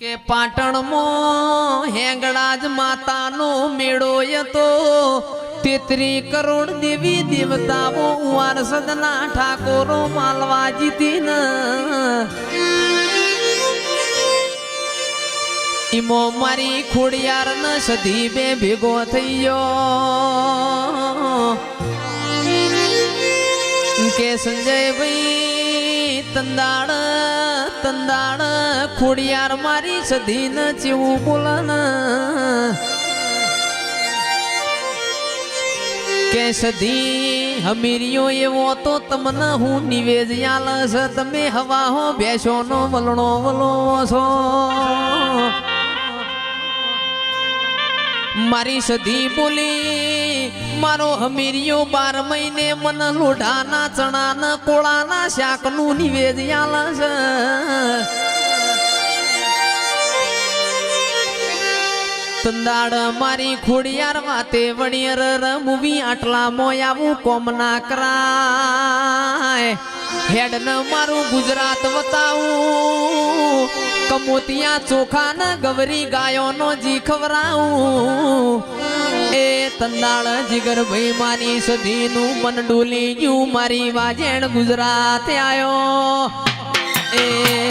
કે પાટણમાં હેંગળાજ માતાનો મેળો યતો તેત્રી કરોડ દેવી દેવતાઓ વારસદના ઠાકોરો માલવા જીતીન. ઈમો મારી ખોડિયાર ન સધી બે ભેગો થયો કે સંજયભાઈ તંદાળ તંદાળ ખોડિયાર મારી સધી ન ચેવું બોલન. કે સધી હમીરિયો એવો તો તમને હું નિવેદ આલસ. તમે હવા હો બેસો નો વલણો વલો છો. મારી સધી બોલી મારો હમીરિયો બાર મહિને મન લોઢાના ચણાના કોળાના શાકનું નિવેદ આલસ તંદાડ મારી ખોડિયાર વાતે વણિયર રમવી આટલા મોયાવું કોમ ના કરાય. હેડ ન મારું ગુજરાત વતાવું. કમોતિયા ચોખા ન ગવરી ગાયો નો જી ખવરાવું. એ તંદાળ જીગર ભાઈ મારી સધીનું મન ડોલી ગયું. મારી વાજેણ ગુજરાત આયો. એ